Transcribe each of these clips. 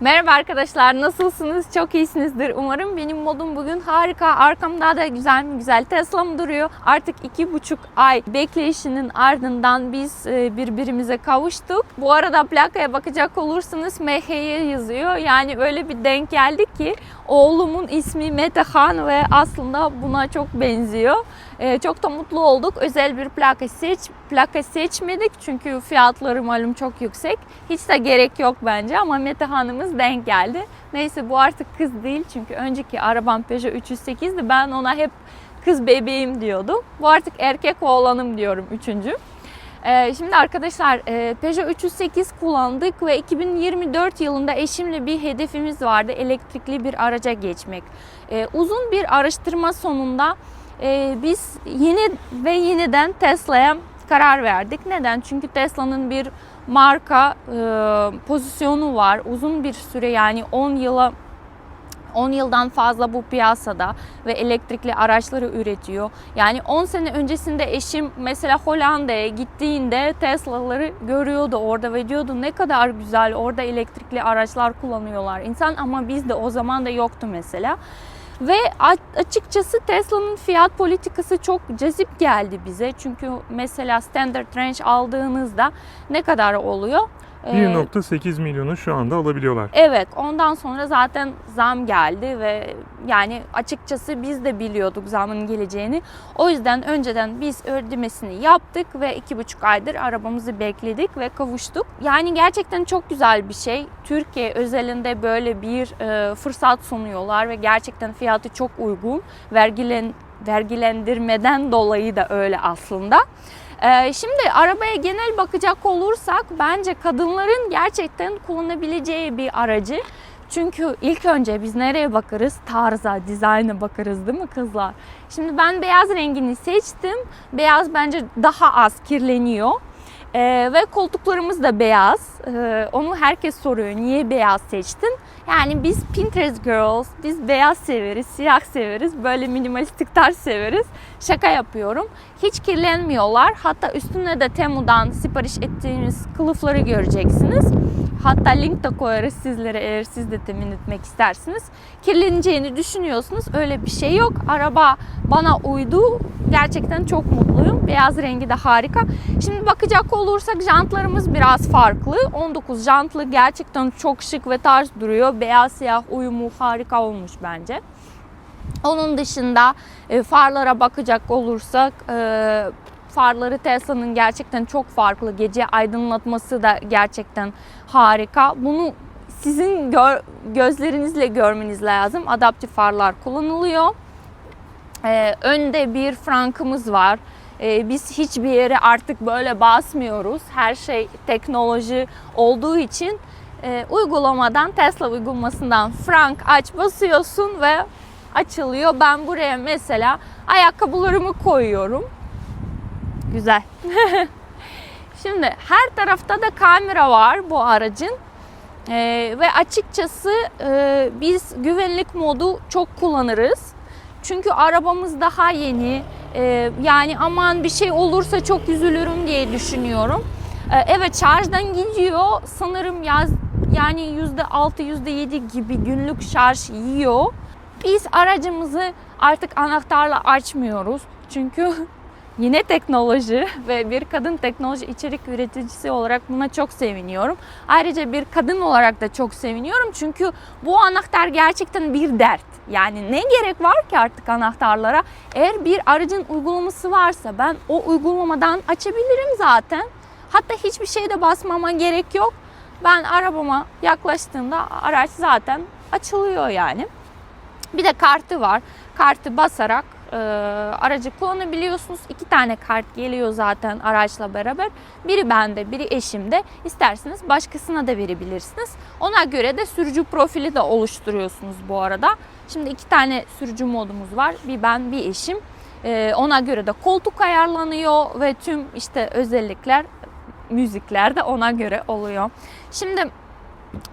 Merhaba arkadaşlar nasılsınız? Çok iyisinizdir umarım. Benim modum bugün harika. Arkamda da güzel mi güzel Tesla'm duruyor. Artık iki buçuk ay bekleyişinin ardından biz e, birbirimize kavuştuk. Bu arada plakaya bakacak olursanız MH'ye yazıyor. Yani öyle bir denk geldik ki oğlumun ismi Metehan ve aslında buna çok benziyor. E, Çok da mutlu olduk. Özel bir plaka seç plaka seçmedik çünkü fiyatları malum çok yüksek. Hiç de gerek yok bence ama Metehan'ımız denk geldi. Neyse bu artık kız değil çünkü önceki arabam Peugeot 308'di. Ben ona hep kız bebeğim diyordum. Bu artık erkek oğlanım diyorum üçüncü. Ee, şimdi arkadaşlar e, Peugeot 308 kullandık ve 2024 yılında eşimle bir hedefimiz vardı. Elektrikli bir araca geçmek. Ee, uzun bir araştırma sonunda e, biz yeni ve yeniden Tesla'ya karar verdik. Neden? Çünkü Tesla'nın bir marka e, pozisyonu var. Uzun bir süre yani 10 yıla 10 yıldan fazla bu piyasada ve elektrikli araçları üretiyor. Yani 10 sene öncesinde eşim mesela Hollanda'ya gittiğinde Tesla'ları görüyordu orada ve diyordu ne kadar güzel orada elektrikli araçlar kullanıyorlar insan ama bizde o zaman da yoktu mesela. Ve açıkçası Tesla'nın fiyat politikası çok cazip geldi bize. Çünkü mesela Standard Range aldığınızda ne kadar oluyor? Ee, 1.8 milyonu şu anda alabiliyorlar. Evet, ondan sonra zaten zam geldi ve yani açıkçası biz de biliyorduk zamın geleceğini. O yüzden önceden biz ödemesini yaptık ve iki buçuk aydır arabamızı bekledik ve kavuştuk. Yani gerçekten çok güzel bir şey. Türkiye özelinde böyle bir e, fırsat sunuyorlar ve gerçekten fiyatı çok uygun. Vergilen vergilendirmeden dolayı da öyle aslında. Ee, Şimdi arabaya genel bakacak olursak bence kadınların gerçekten kullanabileceği bir aracı. Çünkü ilk önce biz nereye bakarız? Tarza, dizayna bakarız değil mi kızlar? Şimdi ben beyaz rengini seçtim. Beyaz bence daha az kirleniyor. Ee, ve koltuklarımız da beyaz. Ee, onu herkes soruyor. Niye beyaz seçtin? Yani biz Pinterest girls, biz beyaz severiz, siyah severiz, böyle minimalistik tarz severiz. Şaka yapıyorum. Hiç kirlenmiyorlar. Hatta üstüne de Temu'dan sipariş ettiğimiz kılıfları göreceksiniz. Hatta link de koyarız sizlere eğer siz de temin etmek istersiniz. Kirleneceğini düşünüyorsunuz. Öyle bir şey yok. Araba bana uydu. Gerçekten çok mutluyum. Beyaz rengi de harika. Şimdi bakacak olursak jantlarımız biraz farklı. 19 jantlı gerçekten çok şık ve tarz duruyor. Beyaz siyah uyumu harika olmuş bence. Onun dışında e, farlara bakacak olursak e, farları Tesla'nın gerçekten çok farklı. Gece aydınlatması da gerçekten harika. Bunu sizin gör- gözlerinizle görmeniz lazım. Adaptif farlar kullanılıyor. Ee, önde bir frankımız var. Ee, biz hiçbir yere artık böyle basmıyoruz. Her şey teknoloji olduğu için e, uygulamadan Tesla uygulamasından frank aç basıyorsun ve açılıyor. Ben buraya mesela ayakkabılarımı koyuyorum. Güzel. Şimdi her tarafta da kamera var bu aracın. Ee, ve açıkçası e, biz güvenlik modu çok kullanırız. Çünkü arabamız daha yeni. Ee, yani aman bir şey olursa çok üzülürüm diye düşünüyorum. Ee, evet şarjdan gidiyor. Sanırım yaz yani %6 %7 gibi günlük şarj yiyor. Biz aracımızı artık anahtarla açmıyoruz. Çünkü yine teknoloji ve bir kadın teknoloji içerik üreticisi olarak buna çok seviniyorum. Ayrıca bir kadın olarak da çok seviniyorum çünkü bu anahtar gerçekten bir dert. Yani ne gerek var ki artık anahtarlara? Eğer bir aracın uygulaması varsa ben o uygulamadan açabilirim zaten. Hatta hiçbir şeyde basmama gerek yok. Ben arabama yaklaştığımda araç zaten açılıyor yani. Bir de kartı var. Kartı basarak e, aracı kullanabiliyorsunuz. İki tane kart geliyor zaten araçla beraber. Biri bende, biri eşimde. İsterseniz başkasına da verebilirsiniz. Ona göre de sürücü profili de oluşturuyorsunuz bu arada. Şimdi iki tane sürücü modumuz var. Bir ben, bir eşim. E, ona göre de koltuk ayarlanıyor ve tüm işte özellikler, müzikler de ona göre oluyor. Şimdi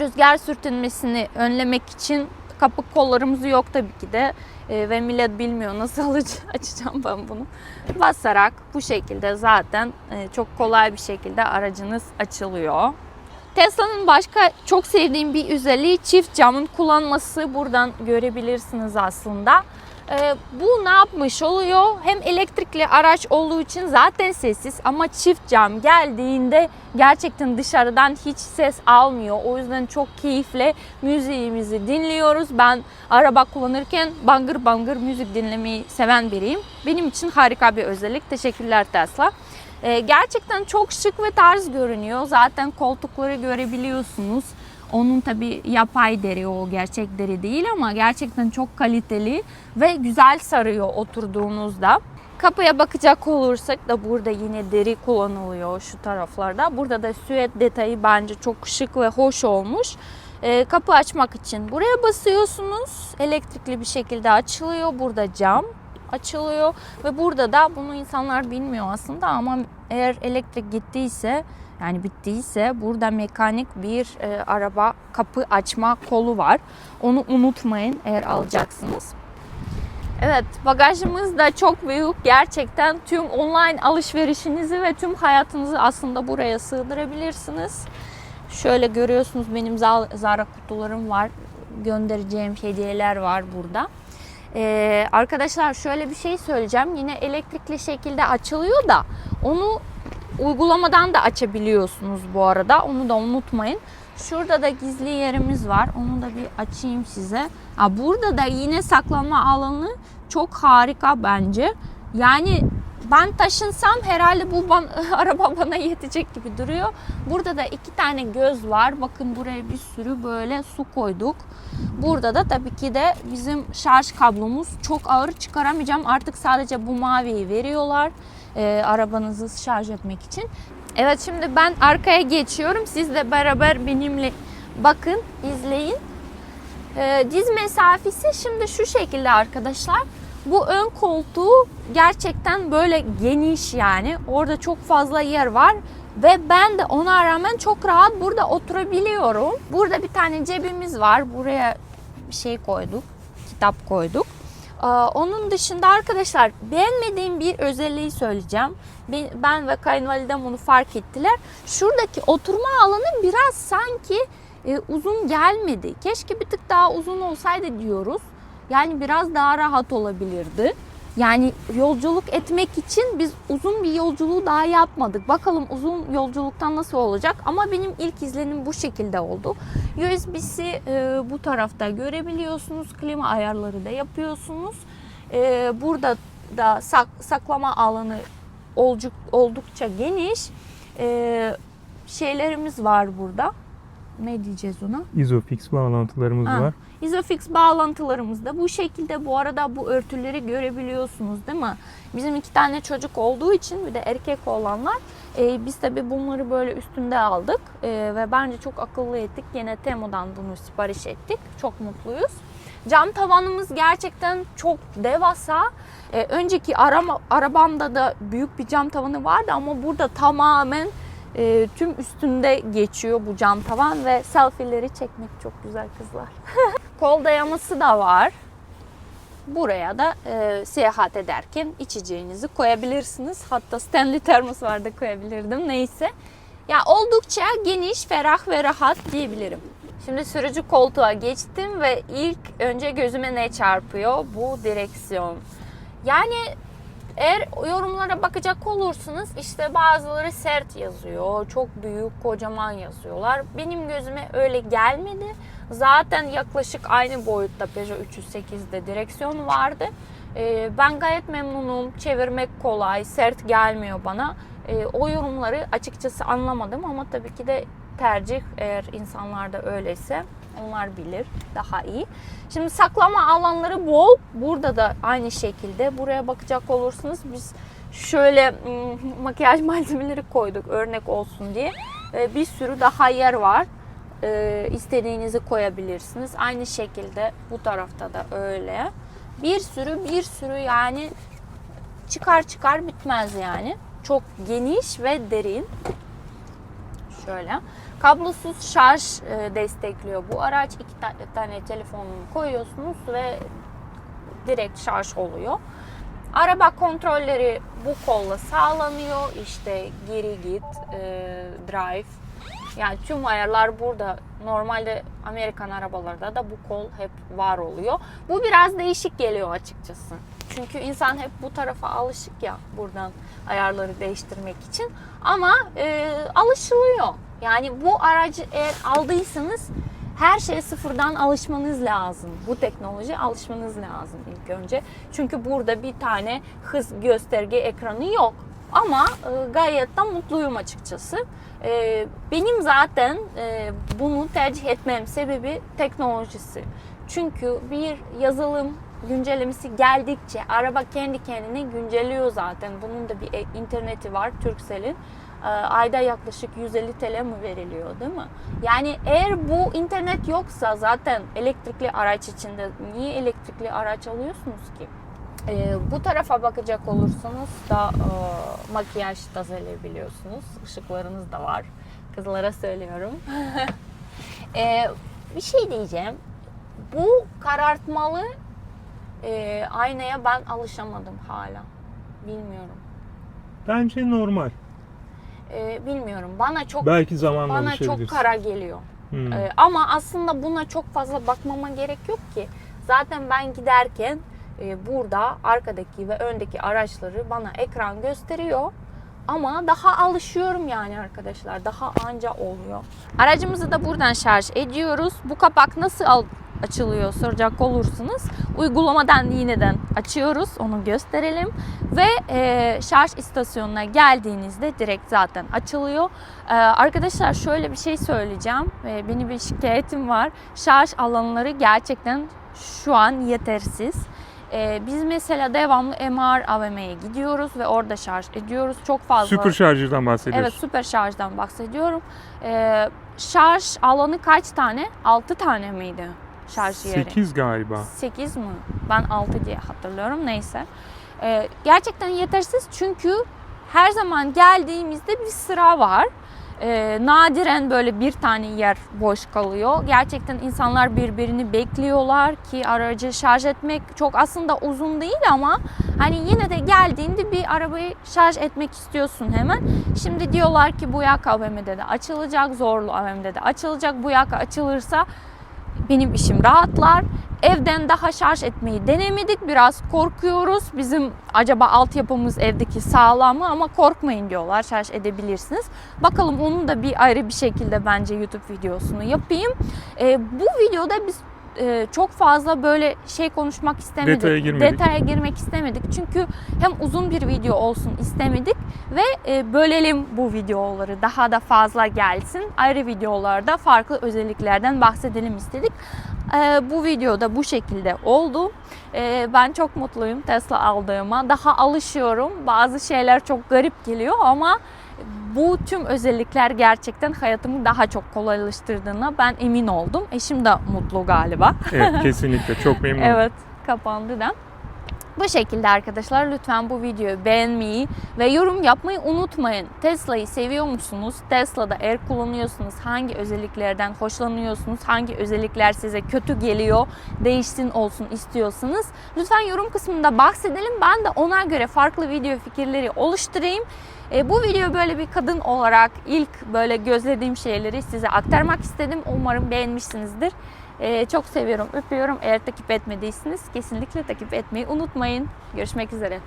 rüzgar sürtünmesini önlemek için kapı kollarımız yok tabii ki de Ee, ve millet bilmiyor nasıl alıc- açacağım ben bunu. Basarak bu şekilde zaten e, çok kolay bir şekilde aracınız açılıyor. Tesla'nın başka çok sevdiğim bir özelliği çift camın kullanması. Buradan görebilirsiniz aslında. Ee, bu ne yapmış oluyor? Hem elektrikli araç olduğu için zaten sessiz ama çift cam geldiğinde gerçekten dışarıdan hiç ses almıyor. O yüzden çok keyifle müziğimizi dinliyoruz. Ben araba kullanırken bangır bangır müzik dinlemeyi seven biriyim. Benim için harika bir özellik. Teşekkürler Tesla. Ee, gerçekten çok şık ve tarz görünüyor. Zaten koltukları görebiliyorsunuz. Onun tabi yapay deri o gerçek deri değil ama gerçekten çok kaliteli ve güzel sarıyor oturduğunuzda. Kapıya bakacak olursak da burada yine deri kullanılıyor şu taraflarda. Burada da süet detayı bence çok şık ve hoş olmuş. Ee, kapı açmak için buraya basıyorsunuz. Elektrikli bir şekilde açılıyor. Burada cam açılıyor ve burada da bunu insanlar bilmiyor aslında ama eğer elektrik gittiyse yani bittiyse burada mekanik bir e, araba kapı açma kolu var. Onu unutmayın eğer alacaksınız. Evet bagajımız da çok büyük. Gerçekten tüm online alışverişinizi ve tüm hayatınızı aslında buraya sığdırabilirsiniz. Şöyle görüyorsunuz benim Za- Zara kutularım var. Göndereceğim hediyeler var burada. Ee, arkadaşlar şöyle bir şey söyleyeceğim. Yine elektrikli şekilde açılıyor da onu uygulamadan da açabiliyorsunuz bu arada. Onu da unutmayın. Şurada da gizli yerimiz var. Onu da bir açayım size. Ha, burada da yine saklanma alanı çok harika bence. Yani ben taşınsam herhalde bu ban- araba bana yetecek gibi duruyor. Burada da iki tane göz var. Bakın buraya bir sürü böyle su koyduk. Burada da tabii ki de bizim şarj kablomuz çok ağır çıkaramayacağım. Artık sadece bu maviyi veriyorlar e, arabanızı şarj etmek için. Evet şimdi ben arkaya geçiyorum. Siz de beraber benimle bakın, izleyin. E, diz mesafesi şimdi şu şekilde arkadaşlar. Bu ön koltuğu gerçekten böyle geniş yani. Orada çok fazla yer var ve ben de ona rağmen çok rahat burada oturabiliyorum. Burada bir tane cebimiz var. Buraya bir şey koyduk. Kitap koyduk. Onun dışında arkadaşlar beğenmediğim bir özelliği söyleyeceğim. Ben- ve kayınvalidem bunu fark ettiler. Şuradaki oturma alanı biraz sanki e, uzun gelmedi. Keşke bir tık daha uzun olsaydı diyoruz. Yani biraz daha rahat olabilirdi. Yani yolculuk etmek için biz uzun bir yolculuğu daha yapmadık. Bakalım uzun yolculuktan nasıl olacak? Ama benim ilk izlenim bu şekilde oldu. USB'si e, bu tarafta görebiliyorsunuz. Klima ayarları da yapıyorsunuz. E, burada da sak, saklama alanı oldukça geniş. E, şeylerimiz var burada. Ne diyeceğiz ona? Isofix bağlantılarımız Ha. var. Isofix bağlantılarımız da bu şekilde bu arada bu örtüleri görebiliyorsunuz değil mi? Bizim iki tane çocuk olduğu için bir de erkek olanlar e, biz tabi bunları böyle üstünde aldık E, ve bence çok akıllı ettik. Yine Temu'dan bunu sipariş ettik. Çok mutluyuz. Cam tavanımız gerçekten çok devasa. E, önceki arama, arabamda da büyük bir cam tavanı vardı ama burada tamamen e, tüm üstünde geçiyor bu cam tavan ve selfie'leri çekmek çok güzel kızlar. Kol dayaması da var. Buraya da e, seyahat ederken içeceğinizi koyabilirsiniz. Hatta Stanley termos var da koyabilirdim. Neyse. Ya oldukça geniş, ferah ve rahat diyebilirim. Şimdi sürücü koltuğa geçtim ve ilk önce gözüme ne çarpıyor? Bu direksiyon. Yani eğer yorumlara bakacak olursunuz işte bazıları sert yazıyor, çok büyük, kocaman yazıyorlar. Benim gözüme öyle gelmedi. Zaten yaklaşık aynı boyutta Peugeot 308'de direksiyon vardı. Ee, ben gayet memnunum. Çevirmek kolay, sert gelmiyor bana. Ee, o yorumları açıkçası anlamadım ama tabii ki de tercih eğer insanlarda öyleyse onlar bilir daha iyi. Şimdi saklama alanları bol. Burada da aynı şekilde. Buraya bakacak olursunuz biz şöyle mm, makyaj malzemeleri koyduk örnek olsun diye. Bir sürü daha yer var. Ee, istediğinizi koyabilirsiniz. Aynı şekilde bu tarafta da öyle. Bir sürü bir sürü yani çıkar çıkar bitmez yani. Çok geniş ve derin. Şöyle. Kablosuz şarj e, destekliyor bu araç. İki ta- tane telefonunu koyuyorsunuz ve direkt şarj oluyor. Araba kontrolleri bu kolla sağlanıyor. İşte geri git, e, drive, Yani tüm ayarlar burada. Normalde Amerikan arabalarda da bu kol hep var oluyor. Bu biraz değişik geliyor açıkçası. Çünkü insan hep bu tarafa alışık ya buradan ayarları değiştirmek için. Ama e, alışılıyor. Yani bu aracı eğer aldıysanız her şeye sıfırdan alışmanız lazım. Bu teknoloji alışmanız lazım ilk önce. Çünkü burada bir tane hız gösterge ekranı yok. Ama e, gayet de mutluyum açıkçası. E, benim zaten e, bunu tercih etmem sebebi teknolojisi. Çünkü bir yazılım güncellemesi geldikçe araba kendi kendine güncelliyor zaten. Bunun da bir e- interneti var Turkcell'in. Ayda yaklaşık 150 TL mi veriliyor değil mi? Yani eğer bu internet yoksa zaten elektrikli araç içinde niye elektrikli araç alıyorsunuz ki? E, bu tarafa bakacak olursanız da e, makyaj tazeleyebiliyorsunuz. Işıklarınız da var. Kızlara söylüyorum. E, bir şey diyeceğim. Bu karartmalı e, aynaya ben alışamadım hala. Bilmiyorum. Bence normal. E, bilmiyorum. Bana çok Belki zamanla bana çok kara geliyor. Hmm. Ee, ama aslında buna çok fazla bakmama gerek yok ki. Zaten ben giderken e, burada arkadaki ve öndeki araçları bana ekran gösteriyor. Ama daha alışıyorum yani arkadaşlar. Daha anca oluyor. Aracımızı da buradan şarj ediyoruz. Bu kapak nasıl açılıyor soracak olursunuz. Uygulamadan yineden açıyoruz. Onu gösterelim. Ve e, şarj istasyonuna geldiğinizde direkt zaten açılıyor. Ee, arkadaşlar şöyle bir şey söyleyeceğim. Ee, benim bir şikayetim var. Şarj alanları gerçekten şu an yetersiz. Ee, biz mesela devamlı MR AVM'ye gidiyoruz ve orada şarj ediyoruz. Çok fazla. Süper şarjırdan bahsediyorsun. Evet süper şarjdan bahsediyorum. Ee, şarj alanı kaç tane? 6 tane miydi şarj yeri? 8 galiba. 8 mi? Ben 6 diye hatırlıyorum. Neyse. Ee, gerçekten yetersiz çünkü her zaman geldiğimizde bir sıra var. Ee, nadiren böyle bir tane yer boş kalıyor. Gerçekten insanlar birbirini bekliyorlar ki aracı şarj etmek çok aslında uzun değil ama hani yine de geldiğinde bir arabayı şarj etmek istiyorsun hemen. Şimdi diyorlar ki bu yaka AVM'de de açılacak, zorlu AVM'de de açılacak. Bu yaka açılırsa benim işim rahatlar. Evden daha şarj etmeyi denemedik. Biraz korkuyoruz. Bizim acaba altyapımız evdeki sağlam mı ama korkmayın diyorlar. Şarj edebilirsiniz. Bakalım onun da bir ayrı bir şekilde bence YouTube videosunu yapayım. Ee, bu videoda biz e, çok fazla böyle şey konuşmak istemedik. Detaya girmedik. Detaya girmek istemedik. Çünkü hem uzun bir video olsun istemedik ve e, bölelim bu videoları. Daha da fazla gelsin. Ayrı videolarda farklı özelliklerden bahsedelim istedik. E, bu videoda bu şekilde oldu. E, ben çok mutluyum Tesla aldığıma. Daha alışıyorum. Bazı şeyler çok garip geliyor ama bu tüm özellikler gerçekten hayatımı daha çok kolaylaştırdığına ben emin oldum. Eşim de mutlu galiba. Evet kesinlikle çok memnunum. Evet kapandı da. Bu şekilde arkadaşlar lütfen bu videoyu beğenmeyi ve yorum yapmayı unutmayın. Tesla'yı seviyor musunuz? Tesla'da eğer kullanıyorsunuz hangi özelliklerden hoşlanıyorsunuz? Hangi özellikler size kötü geliyor? Değişsin olsun istiyorsanız lütfen yorum kısmında bahsedelim. Ben de ona göre farklı video fikirleri oluşturayım. E, bu video böyle bir kadın olarak ilk böyle gözlediğim şeyleri size aktarmak istedim. Umarım beğenmişsinizdir. Ee, çok seviyorum, öpüyorum. Eğer takip etmediyseniz kesinlikle takip etmeyi unutmayın. Görüşmek üzere.